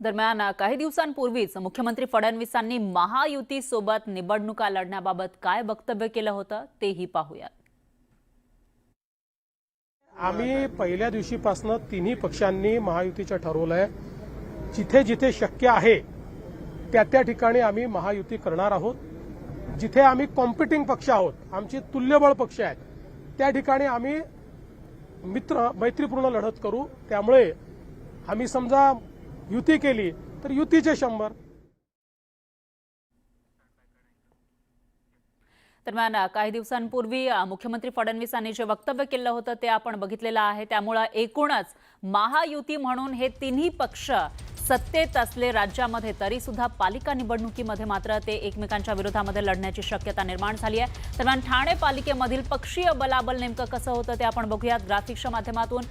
दरम्यान काही दिवसांपूर्वीच मुख्यमंत्री फडणवीसांनी महायुतीसोबत निवडणुका लढण्याबाबत काय वक्तव्य केलं होतं तेही पाहूयात. आम्ही पहिल्या दिवशीपासून तिन्ही पक्षांनी महायुतीचं ठरवलंय जिथे जिथे शक्य आहे त्या त्या ठिकाणी आम्ही महायुती करणार आहोत. जिथे आम्ही कॉम्पिटिंग पक्ष आहोत आमचे तुल्यबळ पक्ष आहेत त्या ठिकाणी आम्ही मित्र मैत्रीपूर्ण लढत करू. त्यामुळे आम्ही समजा युती केली तर युतीचे शंभर. दरम्यान काही दिवसांपूर्वी मुख्यमंत्री फडणवीसांनी जे वक्तव्य केलं होतं ते आपण बघितलेलं आहे. त्यामुळं एकूणच महायुती म्हणून हे तिन्ही पक्ष सत्तेत असले राज्यामध्ये तरी सुद्धा पालिका निवडणुकीमध्ये मात्र ते एकमेकांच्या विरोधामध्ये लढण्याची शक्यता निर्माण झाली आहे. दरम्यान ठाणे पालिकेमधील पक्षीय बलाबल नेमकं कसं होतं ते आपण बघूयात. ग्राफिक्सच्या माध्यमातून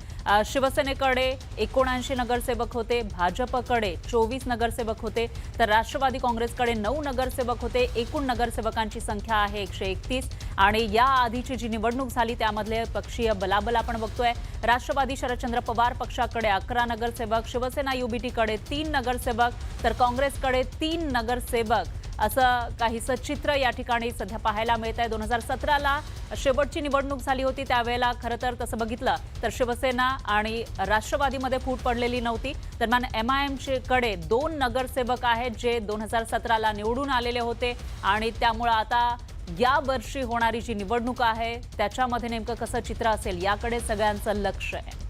शिवसेनेकडे एकोणऐंशी नगरसेवक होते भाजपकडे चोवीस नगरसेवक होते तर राष्ट्रवादी काँग्रेसकडे नऊ नगरसेवक होते एकूण नगरसेवकांची संख्या आहे एकशे एकतीस. आणि या आधीची जी निवडणूक झाली त्यामधले पक्षीय बलाबल आपण बघतोय. राष्ट्रवादी शरदचंद्र पवार पक्षाकडे अकरा नगरसेवक शिवसेना युबीटीकडे तीन नगरसेवक तर काँग्रेसकडे तीन नगरसेवक. असं काहीसं चित्र या ठिकाणी सध्या पाहायला मिळत आहे. दोन हजार सतराला शेवटची निवडणूक झाली होती त्यावेळेला खरं तर तसं बघितलं तर शिवसेना आणि राष्ट्रवादीमध्ये फूट पडलेली नव्हती. दरम्यान एम आयकडे दोन नगरसेवक आहेत जे दोन हजार सतराला निवडून आलेले होते आणि त्यामुळं आता या वर्षी होणारी जी निवडणूक आहे त्याच्यामध्ये नेमकं कसं चित्र असेल याकडे सगळ्यांचं लक्ष आहे.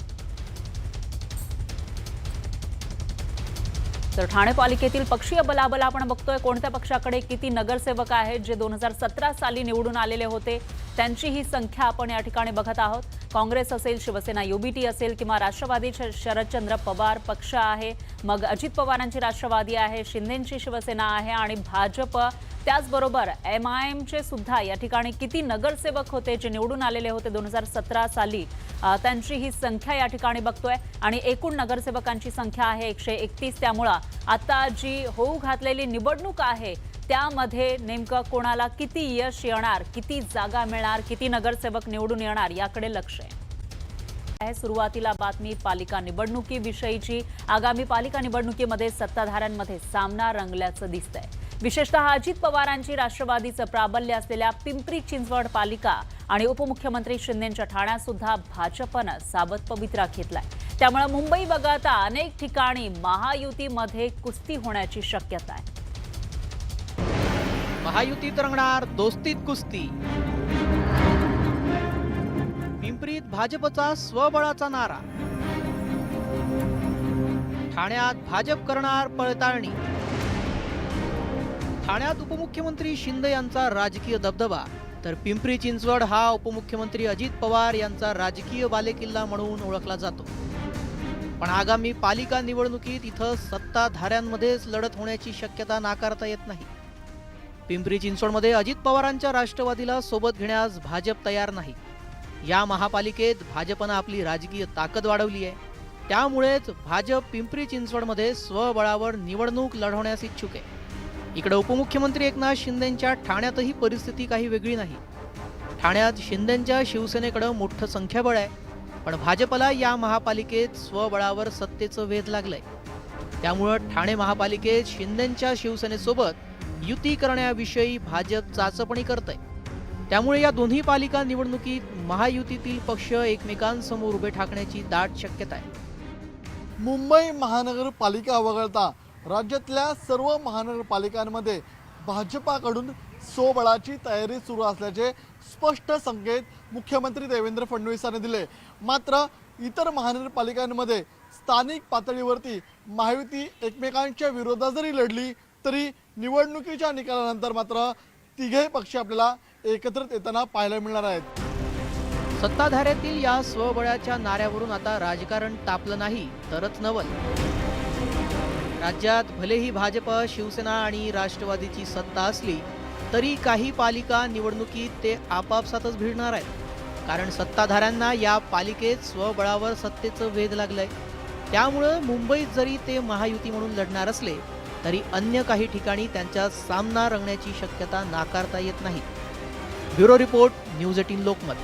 तर ठाणे पालिकेतील पक्षीय बलाबल आपण बघतोय. कोणत्या पक्षाकडे किती नगरसेवक आहेत जे दोन हजार सतरा साली निवडून आलेले होते? त्यांची ही संख्या आपण या ठिकाणी बघत आहोत. काँग्रेस असेल शिवसेना युबीटी असेल किंवा राष्ट्रवादी श- शरदचंद्र पवार पक्ष आहे. मग अजित पवारांची राष्ट्रवादी आहे शिंदेची शिवसेना आहे आणि भाजप. त्याचबरोबर एम आय एमचे सुद्धा या ठिकाणी किती नगरसेवक होते जे निवडून आलेले होते दोन हजार सतरा साली? त्यांची ही संख्या या ठिकाणी बघतोय. आणि एकूण नगरसेवकांची संख्या आहे एकशे एकतीस. त्यामुळं आता जी होऊ घातलेली निवडणूक आहे त्यामध्ये नेमकं कोणाला किती यश येणार किती जागा मिळणार किती नगरसेवक निवडून येणार याकडे लक्ष आहे. आहे सुरुवातीला बातमी पालिका निवडणुकीविषयीची. आगामी पालिका निवडणुकीमध्ये सत्ताधाऱ्यांमध्ये सामना रंगल्याचं दिसतंय. विशेषतः अजित पवारांची राष्ट्रवादीचं प्राबल्य असलेल्या पिंपरी चिंचवड पालिका आणि उपमुख्यमंत्री शिंदेंच्या ठाण्यात सुद्धा भाजपनं साबत पवित्रा घेतलाय. त्यामुळे मुंबई वगळता अनेक ठिकाणी महायुतीमध्ये कुस्ती होण्याची शक्यता आहे. महायुतीत रंगणार दोस्तीत कुस्ती. पिंपरीत भाजपचा स्वबळाचा नारा. ठाण्यात भाजप करणार पळताळणी. ठाण्यात उपमुख्यमंत्री शिंदे यांचा राजकीय दबदबा. तर पिंपरी चिंचवड हा उपमुख्यमंत्री अजित पवार यांचा राजकीय बालेकिल्ला म्हणून ओळखला जातो. पण आगामी पालिका निवडणुकीत इथं सत्ताधाऱ्यांमध्येच लढत होण्याची शक्यता नाकारता येत नाही. पिंपरी चिंचवडमध्ये अजित पवारांच्या राष्ट्रवादीला सोबत घेण्यास भाजप तयार नाही. या महापालिकेत भाजपनं आपली राजकीय ताकद वाढवली आहे. त्यामुळेच भाजप पिंपरी चिंचवडमध्ये स्वबळावर निवडणूक लढवण्यास इच्छुक आहे. इकडे उपमुख्यमंत्री एकनाथ शिंदेंच्या ठाण्यातही परिस्थिती काही वेगळी नाही. ठाण्यात शिंदेंच्या शिवसेनेकडं मोठं संख्याबळ आहे पण भाजपला या महापालिकेत स्वबळावर सत्तेचं वेध लागलंय. त्यामुळं ठाणे महापालिकेत शिंदेंच्या शिवसेनेसोबत युती करण्याविषयी भाजप चाचपणी करत आहे त्यामुळे या दोन्ही पालिका निवडणुकीत महायुतीतील पक्ष एकमेकांसमोर उभे ठाकण्याची दाट शक्यता आहे. मुंबई महानगरपालिका वगळता राज्यातल्या सर्व महानगरपालिकांमध्ये भाजपाकडून सोबळाची तयारी सुरू असल्याचे स्पष्ट संकेत मुख्यमंत्री देवेंद्र फडणवीसांनी दिले. मात्र इतर महानगरपालिकांमध्ये स्थानिक पातळीवरती महायुती एकमेकांच्या विरोधात जरी लढली तरी निवडणुकीच्या निकालानंतर मात्र तिघे पक्ष आपल्याला एकत्रित येताना पाहायला मिळणार आहेत. सत्ताधाऱ्यातील या स्वबळाच्या नाऱ्यावरून आता राजकारण तापलं नाही तरच नवल. राज्यात भलेही भाजप शिवसेना आणि राष्ट्रवादीची सत्ता असली तरी काही पालिका निवडणुकीत ते आपापसातच भिडणार आहेत. कारण सत्ताधाऱ्यांना या पालिकेत स्वबळावर सत्तेचं वेध लागलंय. त्यामुळं मुंबईत जरी ते महायुती म्हणून लढणार असले तरी अन्य काही ठिकाणी त्यांच्या सामना रंगण्याची शक्यता नाकारता येत नाही. Bureau report news eighteen Lokmat.